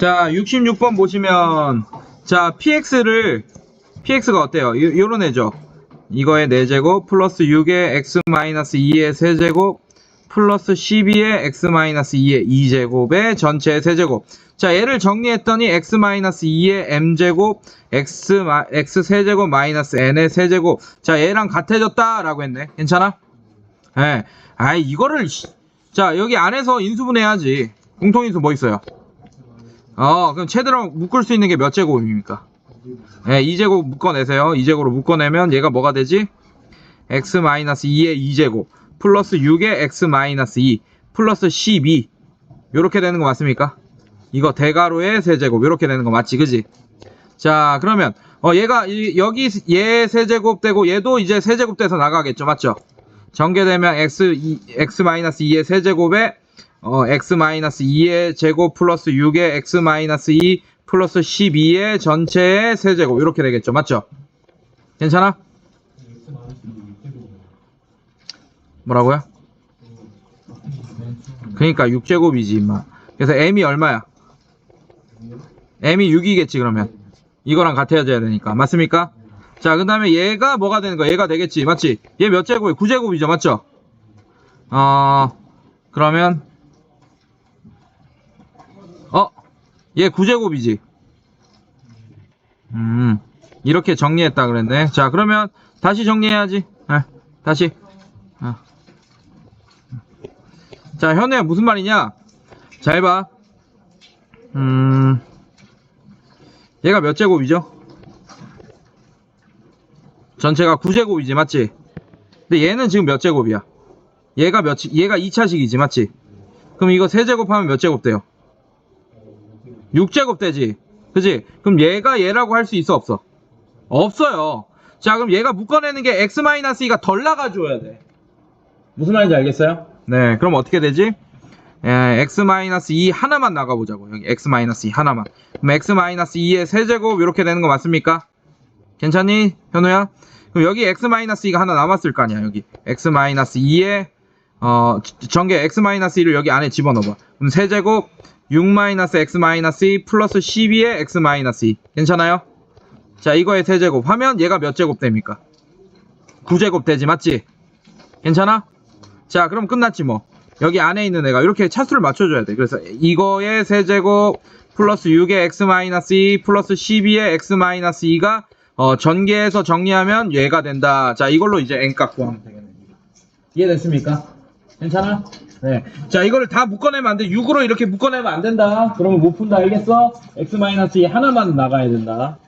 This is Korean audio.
자, 66번 보시면 자, px를 px가 어때요? 요, 요런 애죠. 이거의 4제곱 플러스 6의 x-2의 세제곱 플러스 12의 x-2의 2제곱의 전체의 세제곱. 자, 얘를 정리했더니 x-2의 m제곱 x, 마- x 세제곱 마이너스 n의 세제곱. 자, 얘랑 같아졌다라고 했네. 괜찮아? 예. 아이, 이거를 씨. 자, 여기 안에서 인수분해야지. 공통인수 뭐 있어요? 어, 그럼 최대로 묶을 수 있는 게 몇 제곱입니까? 예, 2제곱 묶어내세요. 2제곱으로 묶어내면 얘가 뭐가 되지? x-2의 2제곱 플러스 6의 x-2 플러스 12 요렇게 되는 거 맞습니까? 이거 대가로의 세제곱 요렇게 되는 거 맞지 그지? 자 그러면 어 얘가 이- 여기 얘 세제곱 되고 얘도 이제 세제곱 돼서 나가겠죠 맞죠? 전개되면 x x-2의 세제곱에 어, x-2의 제곱 플러스 6의 x-2 플러스 12의 전체의 세제곱 이렇게 되겠죠 맞죠? 괜찮아? 뭐라고요? 그러니까 6제곱이지 임마 그래서 m이 얼마야? m이 6이겠지 그러면 이거랑 같아져야 되니까 맞습니까? 자 그 다음에 얘가 뭐가 되는 거야? 얘가 되겠지 맞지? 얘 몇 제곱이야? 9제곱이죠 맞죠? 어 그러면 어? 얘 9제곱이지 음 이렇게 정리했다 그랬네 자 그러면 다시 정리해야지 아, 다시 아. 자 현우야 무슨 말이냐 잘 봐. 음 얘가 몇 제곱이죠? 전체가 9제곱이지 맞지? 근데 얘는 지금 몇 제곱이야? 얘가 몇 얘가 2차식이지 맞지? 그럼 이거 세제곱하면 몇 제곱 돼요? 6제곱 되지. 그지? 그럼 얘가 얘라고 할 수 있어 없어? 없어요. 자 그럼 얘가 묶어내는 게 x-2가 덜 나가줘야 돼. 무슨 말인지 알겠어요? 네, 그럼 어떻게 되지? 예, x-2 하나만 나가보자고. 여기 x-2 하나만. 그럼 x-2의 세제곱 이렇게 되는 거 맞습니까? 괜찮니? 현우야? 그럼 여기 x-2가 하나 남았을 거 아니야, 여기. x-2의 어, 전개 x-2를 여기 안에 집어넣어봐. 그럼 세제곱 6-x-2 플러스 12의 x-2. 괜찮아요? 자, 이거의 세제곱 하면 얘가 몇 제곱 됩니까? 9제곱 되지, 맞지? 괜찮아? 자, 그럼 끝났지 뭐. 여기 안에 있는 애가 이렇게 차수를 맞춰줘야 돼. 그래서 이거의 세제곱 플러스 6의 x-2 플러스 12의 x-2가 어, 전개해서 정리하면 얘가 된다. 자, 이걸로 이제 n값 구하면 되겠네. 이해됐습니까? 괜찮아? 네. 자, 이거를 다 묶어내면 안 돼. 6으로 이렇게 묶어내면 안 된다. 그러면 못 푼다. 알겠어? x-2 하나만 나가야 된다.